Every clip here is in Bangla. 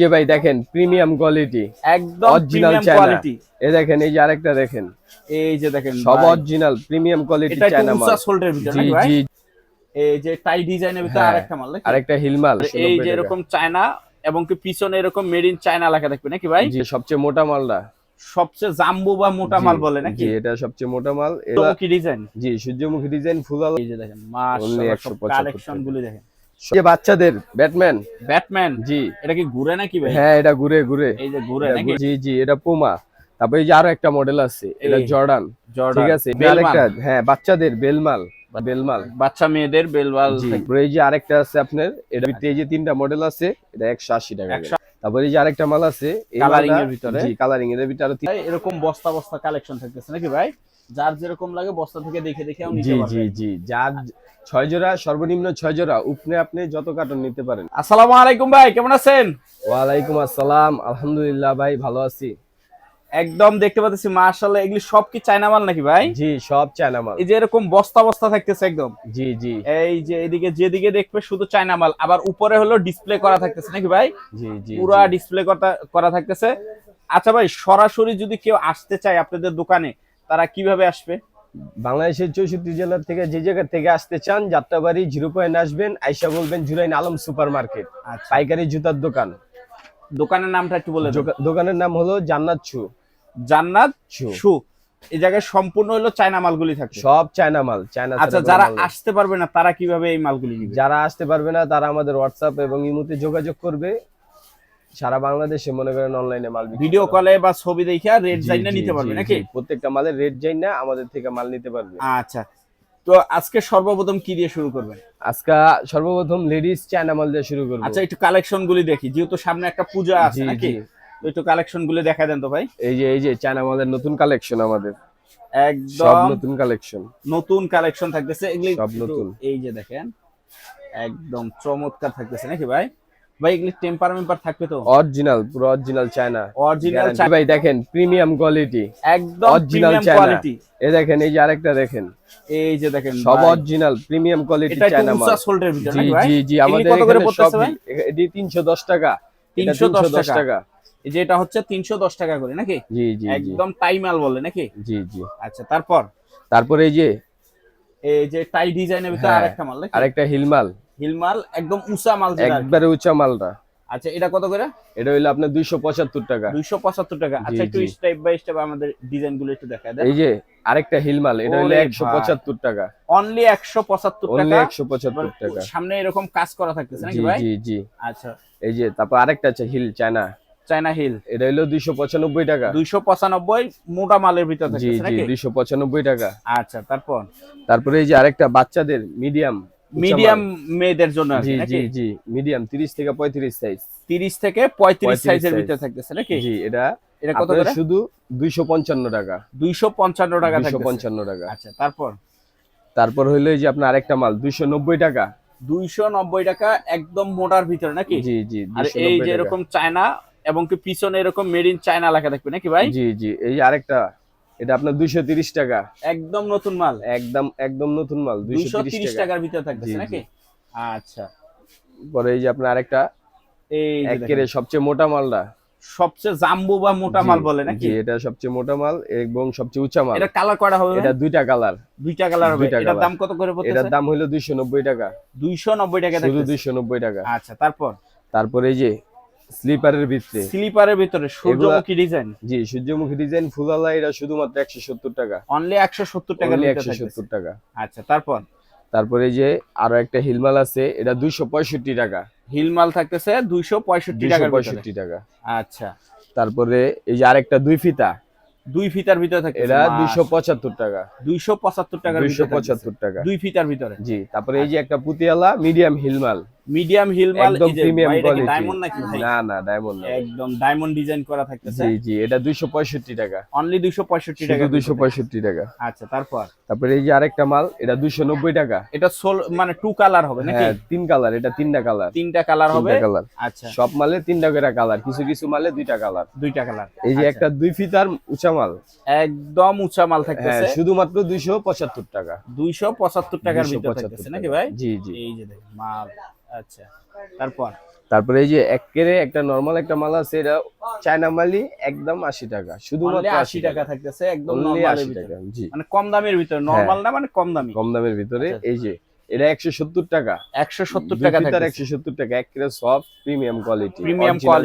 যে ভাই দেখেন প্রিমিয়াম কোয়ালিটি একদম অরিজিনাল কোয়ালিটি এ দেখেন এই যে আরেকটা দেখেন। এই যে দেখেন সব অরিজিনাল প্রিমিয়াম কোয়ালিটি চায়না মাল। উঁচা সোল্ডের ভিতরে জি জি। এই যে টাই ডিজাইনের ভিতরে হ্যাঁ, আরেকটা মাল? আরেকটা হিলমাল এই যে এরকম চায়না এবং কি পিছনে এরকম মেড ইন চায়না লেখা থাকবে নাকি ভাই? জি সবচেয়ে মোটা মালটা। সবচেয়ে জাম্বু বা মোটা মাল বলে নাকি? এটা সবচেয়ে মোটা মাল। এটা কি ডিজাইন জি সূর্যমুখী ডিজাইন ফুল আলো এই যে দেখেন 175 কালেকশন গুলি দেখেন। যে বাচ্চাদের ব্যাটম্যান? ব্যাটম্যান? জি। এটা কি ঘুরে নাকি ভাই? হ্যাঁ এটা ঘুরে ঘুরে। এই যে ঘুরে নাকি? জি জি এটা পুমা। তারপরে এই যে আরও একটা মডেল আছে এটা জর্ডান। জর্ডান। ঠিক আছে। আরেকটা হ্যাঁ বাচ্চাদের বেলমাল। বেলমাল। বাচ্চা মেয়েদের বেলমাল। এই যে আরেকটা আছে আপনার এটা এই যে তিনটা মডেল আছে এটা একশো আশি টাকা করে। 180 তারপরে এই যে আরেকটা মাল আছে কালারিং এর ভিতরে? জি কালারিং এর ভিতরে এরকম বস্তা বস্তা কালেকশন থাকতেছে নাকি ভাই? যার যেরকম লাগে বস্তা থেকে দেখে দেখে নিতে জি জি জি যার ছয় জোড়া সর্বনিম্ন ছয় জোড়া উপনে আপনি যত কার্টন নিতে পারেন। আসসালামু আলাইকুম ভাই কেমন আছেন? ওয়ালাইকুম আসসালাম আলহামদুলিল্লাহ ভাই ভালো আছি। একদম দেখতে পাচ্ছি মাশাআল্লাহ এগুলি সব কি চায়না মাল নাকি ভাই? জি সব চায়না মাল। এই যে এরকম বস্তা বস্তা থাকতেছে একদম। জি জি। এই যে এদিকে যেদিকে দেখবে শুধু চায়না মাল আবার উপরে হলো ডিসপ্লে করা থাকতেছে নাকি ভাই? জি জি পুরা। ডিসপ্লে করা থাকতেছে। আচ্ছা ভাই সরাসরি যদি কেউ আসতে চায় আপনাদের দোকানে তারা কীভাবে আসবে? বাংলাদেশের চৌষট্টি জেলার থেকে যে জায়গা থেকে আসতে চান যাত্রাবাড়ি জিরো পয়েন্ট আসবেন আইসা বলবেন জুরাইন আলম সুপার মার্কেট আচ্ছা। পাইকারি জুতার দোকান। দোকানের নামটা একটু বলে দোকানের নাম হলো জান্নাত ছু জান্নাত শু এই জায়গায় সম্পূর্ণ হলো চায়না মালগুলি থাকে সব চায়না মাল চায়না আচ্ছা যারা। আসতে পারবে না তারা কীভাবে এই মালগুলি নিবে? যারা আসতে পারবে না তারা আমাদের হোয়াটসঅ্যাপ এবং ইমোতে যোগাযোগ করবে। সারা বাংলাদেশে মনে করেন অনলাইনে মাল ভিডিও কলে বা ছবি দেখে রেড জাইনা নিতে পারবে নাকি? প্রত্যেকটা মালের রেট যাই না আমাদের থেকে মাল নিতে পারবে। আচ্ছা তো আজকে সর্বপ্রথম কি দিয়ে শুরু করবেন? আজকে সর্বপ্রথম লেডিস চায়না মাল দিয়ে শুরু করব। আচ্ছা একটু কালেকশন গুলি দেখি যেহেতু সামনে একটা পূজা আছে নাকি? একটু কালেকশনগুলো দেখা দেন তো ভাই। এই যে এই যে চায়না মালের নতুন কালেকশন আমাদের। সব একদম নতুন কালেকশন নতুন কালেকশন থাকতেছে। এগুলি সব নতুন। এই যে দেখেন একদম চমৎকার থাকতেছে নাকি ভাই? ভাই এগুলি টেম্পার মেম্পার থাকবে তো? অরিজিনাল পুরো অরিজিনাল চায়না। অরিজিনাল ভাই দেখেন প্রিমিয়াম কোয়ালিটি একদম অরিজিনাল কোয়ালিটি এ দেখেন এই যে আরেকটা দেখেন। এই যে দেখেন সব অরিজিনাল প্রিমিয়াম কোয়ালিটি চায়না মাল। উঁচা সোল্ডের ভিতরে জি জি জি আমাদের এখানে সব এটি 310 টাকা। এটা 310 টাকা। টাকা। এই যে এটা হচ্ছে 310 টাকা করে নাকি? জি জি একদম টাইমাল বলে নাকি? জি জি। আচ্ছা তারপর? তারপরে এই যে এই যে টাই ডিজাইনের ভিতরে হ্যাঁ, আরেকটা মাল নাকি? আরেকটা হিলমাল হিলমাল একদম উঁচা মাল যেটা একবারে উঁচা মালটা। আচ্ছা এটা কত করে? এটা হইল আপনার 275 টাকা। 275 টাকা। আচ্ছা একটু স্টেপ বাই স্টেপ আমাদের ডিজাইনগুলো একটু দেখা দেন। এই যে আরেকটা হিলমাল এটা হইল ওরে 175 টাকা। অনলি 175 অনলি টাকা। 175 টাকা। সামনে এরকম কাজ করা থাকতেছে নাকি ভাই? জি জি। আচ্ছা। এই যে তারপর আরেকটা আছে হিল চায়না। China hill. এটা হইল 295 টাকা। 295 মোটা মালের ভিতর জি থাকতেছে জি নাকি? 295 টাকা। আচ্ছা তারপর? তারপরে এই যে আরেকটা বাচ্চাদের মিডিয়াম মিডিয়াম মেয়েদের জন্য জি জি জি মিডিয়াম 30 থেকে 35 সাইজ 30 থেকে 35 35 সাইজের ভিতরে থাকতেছে নাকি? জি এটা এটা কত করে? শুধু 255 টাকা। 255 টাকা থাকতেছে। 255 টাকা। আচ্ছা তারপর? তারপর হইল এই যে আপনার আরেকটা মাল 290 টাকা। 290 টাকা একদম মোটার ভিতরে নাকি? জি জি আর এই যে এরকম চায়না এবং কি পিছনে এরকম মেড ইন চায়না লেখা থাকবে নাকি ভাই? জি জি এই আরেকটা এটা আপনার 230 টাকা। একদম নতুন মাল। একদম একদম নতুন মাল 230 230 টাকা। টাকার ভিতরে জি, নাকি? আচ্ছা। পরে এই যে আপনার আরেকটা এই সবচেয়ে মোটা মালটা। সবচেয়ে জাম্বু বা মোটা মাল বলে নাকি? জি এটা সবচেয়ে মোটা মাল এবং সবচেয়ে উঁচা মাল। এটা কালার কয়টা হবে এটা দুইটা কালার দুইটা কালার হবে। এটার দাম কত করে এটার দাম হইল 290 টাকা। 290 টাকা শুধু থাকতেছে 290 টাকা। আচ্ছা তারপর? তারপরে এই যে স্লিপারের ভিতরে। স্লিপারের ভিতরে সূর্যমুখী ডিজাইন জি সূর্যমুখী ডিজাইন ফুলালা এটা শুধুমাত্র 170 টাকা। অনলি 170 টাকার Only ভিতরে থাকতেছে। 170 টাকা। আচ্ছা তারপর? তারপরে যে আরও একটা হিলমাল আছে এটা 265 টাকা। হিলমাল থাকতেছে 265 টাকার ভিতরে। 265 টাকা। আচ্ছা। তারপরে এই যে আরেকটা দুই ফিতা। দুই ফিতার ভিতরে থাকে এটা মাশ। 275 টাকা। 275 টাকার ভিতরে থাকতেছে। 275 টাকা। দুই ফিতার ভিতরে। জি তারপরে এই যে একটা পুতিয়ালা মিডিয়াম হিলমাল। মিডিয়াম হিল মাল একদম প্রিমিয়াম কোয়ালিটি ডায়মন্ড নাকি ভাই? না না ডায়মন্ড না। একদম ডায়মন্ড ডিজাইন করা থাকতেছে। জি জি এটা 265 টাকা। অনলি 265 টাকা শুধু 265 টাকা। আচ্ছা তারপর? তারপরে এই যে আরেকটা মাল এটা 290 টাকা। এটা সোল মানে টু কালার হবে নাকি? হ্যাঁ তিন কালার এটা তিনটা কালার তিনটা কালার হবে? কালার আচ্ছা। সব মালে তিনটা করে কালার কিছু কিছু মালে দুইটা কালার দুইটা কালার এই যে একটা দুই ফিতার উঁচা মাল। একদম উঁচা মাল হ্যাঁ থাকতেছে শুধুমাত্র 275 টাকা। 275 টাকার ভিতরে থাকতেছে নাকি ভাই? জি জি। এই যে দেখেন মাল। আচ্ছা তারপর? তারপরে এই যে একেরে একটা নরমাল একটা মাল আছে এটা চায়না মালি একদম আশি টাকা শুধুমাত্র Only আশি 80 টাকা থাকতেছে একদম নরমালের ভিতরে। জি। মানে কম দামের ভিতরে নরমাল না মানে কম দামি? কম দামের ভিতরে আচ্ছা। এই যে এটা একশো সত্তর টাকা। 170 টাকা থাকতেছে। একশো সত্তর টাকা একেরে সফট প্রিমিয়াম কোয়ালিটি প্রিমিয়াম মাল।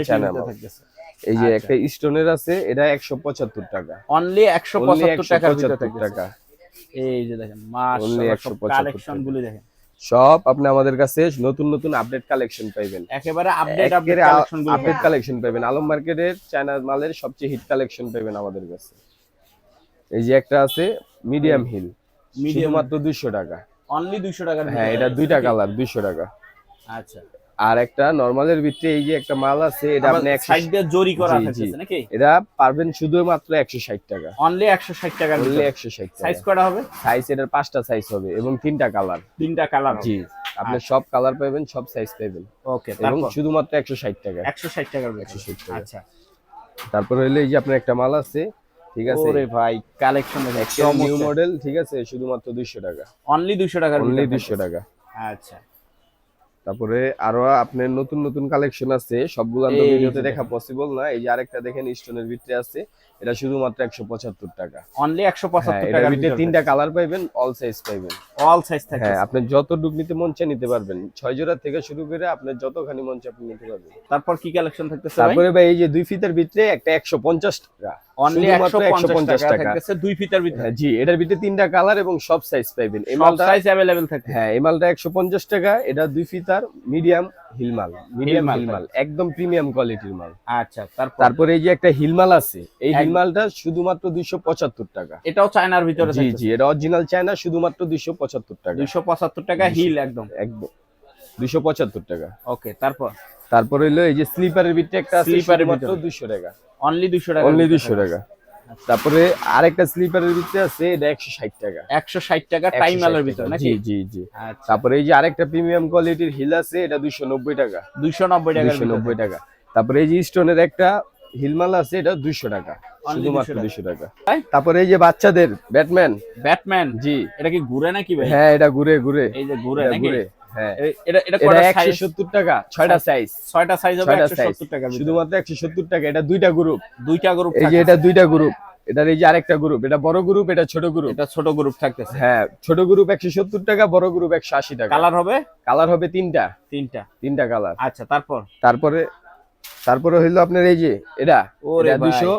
থাকতেছে। এই যে আচ্ছা। একটা স্টোনের আছে এটা একশো পঁচাত্তর টাকা। অনলি 175 টাকার ভিতরে থাকতেছে। এই যে দেখেন মাশাআল্লাহ কালেকশন গুলি দেখেন। সব আপনি আমাদের কাছে নতুন নতুন আপডেট কালেকশন পাইবেন। একেবারে update update collection update collection পাইবেন। আলম মার্কেটের চায়নার মালের সবচেয়ে হিট কালেকশন পাইবেন আমাদের কাছে। এই যে একটা আছে মিডিয়াম হিল মিডিয়াম মাত্র 200 টাকা। অনলি 200 টাকা হ্যাঁ এটা দুইটা কালার দুইশো টাকা। আচ্ছা। আর একটা নর্মালের ভিতরে এই যে একটা মাল আছে এটা আপনি একশো সাইড দিয়ে জরি করা জি। নাকি? এটা পারবেন শুধুমাত্র একশো ষাট টাকা। অনলি 160 টাকার বললে ভিতরে। একশো ষাট সাইজ টাকা করা হবে? সাইজ এটার পাঁচটা সাইজ হবে এবং তিনটা কালার তিনটা কালার জি আপনি সব কালার পাবেন সব সাইজ পাবেন। ওকে এবং শুধুমাত্র একশো ষাট টাকা। 160 টাকার ভিতরে। 160 টাকা। আচ্ছা। তারপর হইলে এই যে আপনার একটা মাল আছে ঠিক আছে? ওরে ভাই কালেকশন দেখেন নিউ মডেল ঠিক আছে? শুধুমাত্র দুইশো টাকা। অনলি 200 টাকার অনলি ভিতরে দুইশো টাকা। আচ্ছা। তারপরে আরো আপনার নতুন নতুন কালেকশন আছে সবগুলো তো এই ভিডিওতে যে দেখা পসিবল না এই যে আরেকটা দেখেন স্টোনের ভিতরে আছে এটা শুধুমাত্র একশো পঁচাত্তর টাকা অনলি 175 হ্যাঁ এটার টাকার ভিতরে ভিতরে তিনটা কালার পাইবেন অল সাইজ পাইবেন অল সাইজ থাকে হ্যাঁ আপনি যত ডুক নিতে মন চায় নিতে পারবেন ছয় জোড়া থেকে শুরু করে আপনার যতখানি মন চায় আপনি নিতে পারবেন তারপর কি কালেকশন থাকতেছে ভাই তারপরে ভাই এই যে দুই ফিতের ভিতরে একটা একশো পঞ্চাশ টাকা অনলি শুধুমাত্র 150 টাকা টাকা। থাকতেছে দুই ফিটার ভিতরে হ্যাঁ জি এটার ভিতরে তিনটা কালার এবং সব সাইজ পাইবেন এই সব মালটা সাইজ अवेलेबल থাকে হ্যাঁ এই মালটা একশো পঞ্চাশ টাকা এটা দুই ফিতার মিডিয়াম হিলমাল মিডিয়াম মাল হিলমাল একদম প্রিমিয়াম কোয়ালিটির মাল। আচ্ছা তারপরে? এই যে একটা হিলমাল আছে এই হিলমালটা শুধুমাত্র দুইশো পঁচাত্তর টাকা। এটাও চায়নার ভিতরে জি জি এটা অরিজিনাল চায়না শুধুমাত্র দুইশো পঁচাত্তর টাকা। 275 টাকা হিল একদম। একদম। দুইশো পঁচাত্তর টাকা। ওকে তারপর? তারপরে হইল এই যে স্লিপারের ভিতরে একটা স্লিপারের ভিতরে। দুইশো টাকা। অনলি 200 টাকা অনলি দুইশো টাকা। তারপরে আরেকটা স্লিপারের ভিতরে আছে এটা একশো ষাট টাকা। 160 টাকা 160 টাইম আলার টাকা। ভিতরে নাকি? জি জি। আচ্ছা। তারপরে এই যে আরেকটা প্রিমিয়াম কোয়ালিটির হিল আছে এটা দুইশো নব্বই টাকা। 290 টাকার দুইশো ভিতরে নব্বই টাকা। তারপরে এই যে স্টোনের একটা হিলমাল আছে এটা দুইশো টাকা। শুধুমাত্র 200 দুইশো টাকা। তারপরে এই যে বাচ্চাদের ব্যাটম্যান। ব্যাটম্যান? জি। এটা কি ঘুরে নাকি ভাই? হ্যাঁ এটা ঘুরে ঘুরে। এই যে ঘুরে ঘুরে। এটা এটা এটা কয়টা সাইজ সত্তর টাকা ছয়টা সাইজ ছয়টা সাইজ হবে ছয়টা 170 টাকার শুধুমাত্র একশো সত্তর টাকা এটা দুইটা গ্রুপ দুইটা গ্রুপ এই যে এটা দুইটা গ্রুপ এটার এই যে আরেকটা গ্রুপ এটা বড় গ্রুপ এটা ছোট গ্রুপ এটা ছোট গ্রুপ থাকতেছে। হ্যাঁ ছোট গ্রুপ একশো সত্তর টাকা বড় গ্রুপ একশো আশি টাকা। কালার হবে? কালার হবে তিনটা। তিনটা। তিনটা কালার আচ্ছা তারপর? তারপরে তারপরে হইল আপনার এই যে এটা। ওরে ভাই, দুইশো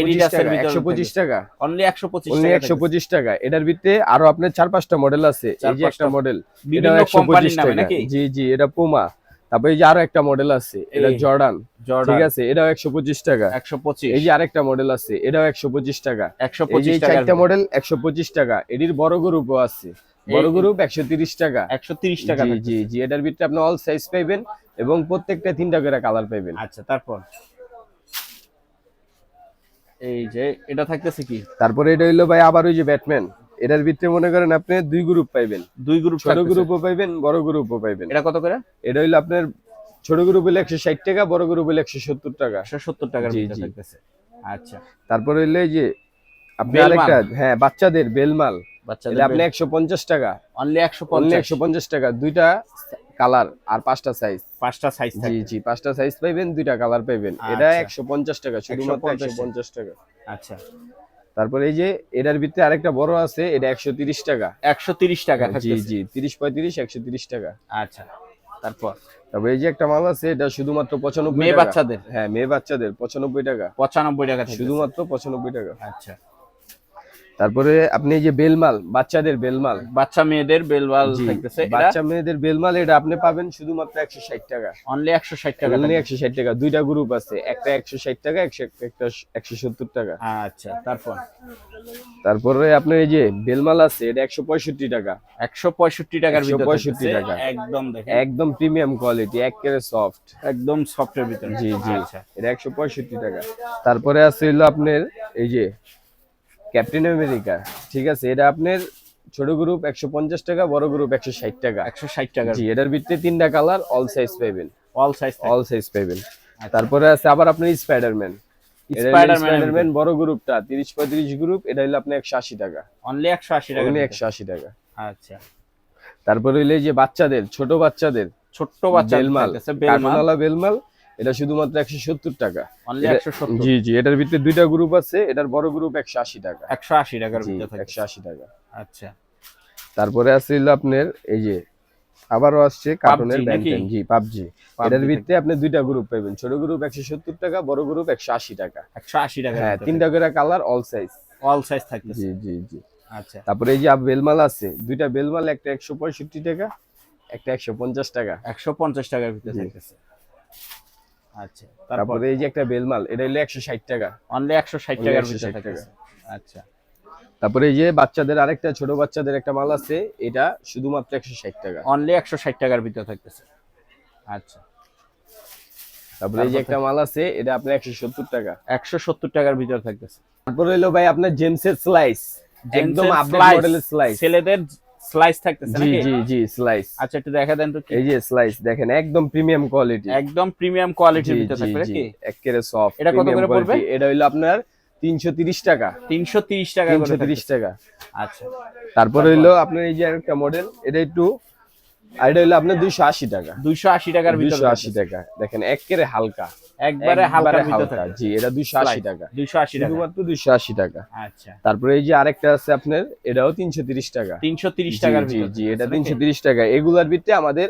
এডিডাসের ভিতরে টাকা অনলি 125 টাকা। একশো পঁচিশ টাকা এটার ভিতরে আরও আপনার চার পাঁচটা মডেল আছে। এই যে একটা মডেল বিভিন্ন একশো কোম্পানির পঁচিশ নামে টাকা। জি জি এটা পুমা তারপরে এই যে আরও একটা মডেল আছে এটা জর্ডান জর্ডান ঠিক আছে এটাও একশো পঁচিশ টাকা। 125 এই যে আরেকটা মডেল আছে এটাও একশো পঁচিশ টাকা। এই যে 125 টাকা চারটা মডেল একশো পঁচিশ টাকা। এটির বড় গ্রুপও আছে। বড় গ্রুপ একশো তিরিশ টাকা। 130 টাকা জি জি জি এটার ভিতরে আপনি অল সাইজ পাইবেন এবং প্রত্যেকটা তিনটা করে কালার পাইবেন। আচ্ছা তারপর? এই যে এটা থাকতেছে কি? তারপরে এটা হইল ভাই আবার ওই যে ব্যাটম্যান। এটার ভিতরে মনে করেন আপনি দুই গ্রুপ পাইবেন। দুই গ্রুপ ছোট গ্রুপও পাইবেন বড় গ্রুপও পাইবেন। এটা কত করে? এটা হইল আপনার ছোট গ্রুপ হইলে একশো ষাট টাকা বড় গ্রুপ হইলে একশো সত্তর টাকা। 170 টাকার জি, ভিতরে থাকতেছে। আচ্ছা। তারপরে হইলে যে আপনি আরেকটা হ্যাঁ বাচ্চাদের বেলমাল। বাচ্চাদের আপনি একশো পঞ্চাশ টাকা। অনলি অনলি 150 একশো পঞ্চাশ টাকা দুইটা কালার আর পাঁচটা সাইজ পাঁচটা সাইজ জি থাকে জি পাঁচটা সাইজ পাইবেন দুইটা কালার পাইবেন। এটা আচ্ছা। একশো পঞ্চাশ টাকা শুধুমাত্র 150 একশো পঞ্চাশ টাকা। আচ্ছা। তারপরে এই যে এটার ভিতরে আরেকটা বড় আছে এটা একশো তিরিশ টাকা। 130 টাকা জি জি তিরিশ পঁয়ত্রিশ একশো তিরিশ টাকা। আচ্ছা তারপর? তারপরে এই যে একটা মাল আছে এটা শুধুমাত্র পঁচানব্বই মেয়ে টাকা। বাচ্চাদের? হ্যাঁ মেয়ে বাচ্চাদের পঁচানব্বই টাকা। 95 টাকা শুধু শুধুমাত্র পঁচানব্বই টাকা। আচ্ছা। তারপরে আপনি এই যে বেলমাল বাচ্চাদের বেলমাল। বাচ্চা মেয়েদের বেলমাল থাকতেছে। বাচ্চা মেয়েদের বেলমাল এটা আপনি পাবেন শুধুমাত্র একশো ষাট টাকা। অনলি 160 টাকা অনলি একশো ষাট টাকা। দুইটা গ্রুপ আছে একটা একশো ষাট টাকা একশো একটা একশো সত্তর টাকা। আচ্ছা তারপর? তারপরে আপনার এই যে বেলমাল আছে এটা একশো পঁয়ষট্টি টাকা। 165 টাকার ভিতরে 165 থাকতেছে। টাকা। একদম একদম প্রিমিয়াম কোয়ালিটি একেবারে সফট একদম সফটের ভিতরে। জি জি। আচ্ছা। এটা একশো পঁয়ষট্টি টাকা। তারপরে আছে হইল আপনার এই যে ক্যাপ্টেন আমেরিকা ঠিক আছে? এটা আপনার ছোট গ্রুপ একশো পঞ্চাশ টাকা বড় গ্রুপ একশো ষাট টাকা। 160 টাকা। জি এটার ভিতরে তিনটা কালার অল সাইজ পাইবেন অল সাইজ অল সাইজ পাইবেন তারপরে আছে আবার আপনার স্পাইডারম্যান বড় গ্রুপটা তিরিশ পঁয়ত্রিশ গ্রুপ এটা হলো আপনার একশো আশি টাকা। অনলি 180 টাকা অনলি একশো আশি টাকা। আচ্ছা। তারপরে হইলে যে বাচ্চাদের ছোট বাচ্চাদের। ছোট্ট বাচ্চা বেলমাল বেলমাল এটা শুধুমাত্র একশো সত্তর টাকা। জি জি এটার ভিতরে দুইটা গ্রুপ আছে এটার বড় গ্রুপ একশো আশি টাকা। একশো আশি টাকার একশো আশি টাকা। আচ্ছা। তারপরে আছে আপনার এই যে আবারও আসছে কার্টুনের নাকি? জি পাবজি। এটার। ভিত্তিতে আপনি দুইটা গ্রুপ পাবেন ছোট গ্রুপ একশো সত্তর টাকা বড় গ্রুপ একশো আশি টাকা। একশো আশি টাকা হ্যাঁ তিনটা করে colour all size all size থাকতেছে। জি জি জি। আচ্ছা। তারপরে এই যে বেলমাল আছে দুইটা বেলমাল একটা একশো পঁয়ষট্টি টাকা একটা একশো পঞ্চাশ টাকা। একশো পঞ্চাশ টাকার ভিতরে থাকতেছে। আচ্ছা তারপর এই যে একটা বেলমাল এটা হলো একশো ষাট টাকা। অনলি একশো ষাট টাকার ভিতরে আচ্ছা। তারপরে এই যে বাচ্চাদের আরেকটা ছোট বাচ্চাদের একটা মাল আছে এটা শুধুমাত্র একশো ষাট টাকা। অনলি একশো ষাট টাকার ভিতরে থাকতেছে। আচ্ছা। তারপরে এই যে একটা মাল আছে এটা আপনার একশো সত্তর টাকা। একশো সত্তর টাকার ভিতরে থাকতেছে। তারপরে হলো ভাই আপনার জেমসের স্লাইস একদম আপডেট মডেলের স্লাইস ছেলেদের স্লাইস থাকতেছে নাকি? জি জি স্লাইস আচ্ছা একটু দেখা দেন তো এই যে স্লাইস দেখেন একদম প্রিমিয়াম কোয়ালিটি একদম প্রিমিয়াম কোয়ালিটির ভিতরে থাকবে নাকি? একেবারে সফট এটা কত করে পড়বে? এটা হইল আপনার তিনশো তিরিশ টাকা। তিনশো তিরিশ টাকা করে তিনশো তিরিশ থাকতেছে। টাকা। আচ্ছা। তারপরে হইল আপনার এই যে একটা মডেল এটা একটু আর এটা হইল আপনার দুইশো আশি টাকা। দুইশো আশি টাকার ভিতরে দুইশো আশি টাকা। দেখেন একেবারে হালকা। একবারে ভিতরে হালকা জি এটা দুইশো আশি টাকা। দুইশো আশি টাকা। শুধুমাত্র দুইশো আশি টাকা। আচ্ছা। তারপরে এই যে আরেকটা আছে আপনার এটাও তিনশো তিরিশ টাকা। তিনশো তিরিশ জি, টাকার জি ভিতরে জি এটা থাকতেছে তিনশো নাকি? তিরিশ টাকা। এগুলার ভিত্তিতে আমাদের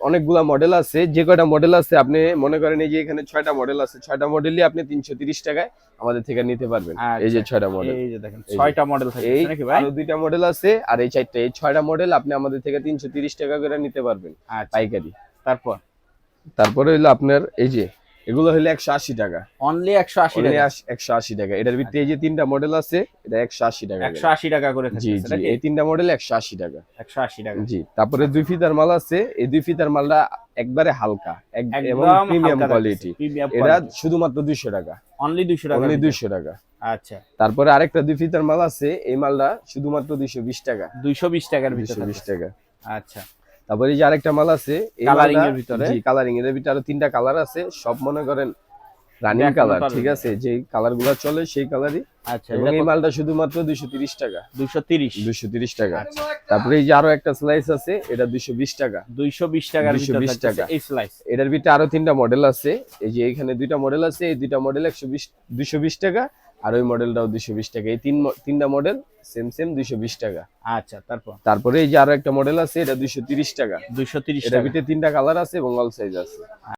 অনেকগুলা মডেল আছে। যে কয়টা মডেল আছে আপনি মনে করেন এই যে এখানে ছয়টা মডেল আছে ছয়টা মডেলই আপনি তিনশো তিরিশ টাকায় আমাদের থেকে নিতে পারবেন। এই যে আচ্ছা, ছয়টা মডেল এই যে দেখেন এই ছয়টা মডেল এই নাকি ভাই? আরও দুইটা মডেল আছে আর এই চারটা এই ছয়টা মডেল আপনি আমাদের থেকে তিনশো তিরিশ টাকা করে নিতে পারবেন আচ্ছা। পাইকারি। তারপর? তারপরে হইল আপনার এই যে এগুলো হলো একশো আশি টাকা। অনলি একশো আশি টাকা। একশো আশি টাকা। এটার এই যে তিনটা মডেল আছে এটা একশো আশি টাকা একশো আশি টাকা করে জি জি এই তিনটা মডেল একশো আশি টাকা। একশো আশি টাকা। জি তারপরে দুই ফিতার মাল আছে এই দুই ফিতার মালটা একবারে হালকা এবং প্রিমিয়াম কোয়ালিটি এটা শুধুমাত্র দুইশো টাকা। অনলি দুইশো টাকা অনলি দুইশো টাকা। আচ্ছা। তারপরে আরেকটা দুই ফিতার মাল আছে এই মালটা শুধুমাত্র দুইশো বিশ টাকা। দুইশো বিশ টাকার দুইশো ভিতরে বিশ টাকা। আচ্ছা। তারপরে এই যে আরেকটা মাল আছে মালটা- এর ভিতরে? কালারিং এর। ভিতরে আরও তিনটা কালার আছে সব মনে করেন রানিং কালার ঠিক আছে? যে কালারগুলা চলে সেই কালারই আচ্ছা এবং এই মালটা শুধুমাত্র দুইশো তিরিশ টাকা। দুইশো তিরিশ। দুইশো তিরিশ টাকা। আচ্ছা। তারপরে এই যে আরও একটা স্লাইস আছে এটা দুইশো বিশ টাকা। দুইশো বিশ টাকার 220 ভিতরে থাকতেছে টাকা। এই স্লাইস এটার ভিতরে আরও তিনটা মডেল আছে। এই যে এখানে দুইটা মডেল আছে এই দুইটা মডেল একশো বিশ দুইশো বিশ টাকা। আর ওই মডেলটাও দুইশো বিশ টাকা। এই তিন তিনটা মডেল সেম সেম দুইশো বিশ টাকা। আচ্ছা তারপর? তারপরে এই যে আরও একটা মডেল আছে এটা দুইশো তিরিশ টাকা। দুইশো তিরিশ এটার ভিতরে তিনটা কালার আছে এবং অল সাইজ আছে।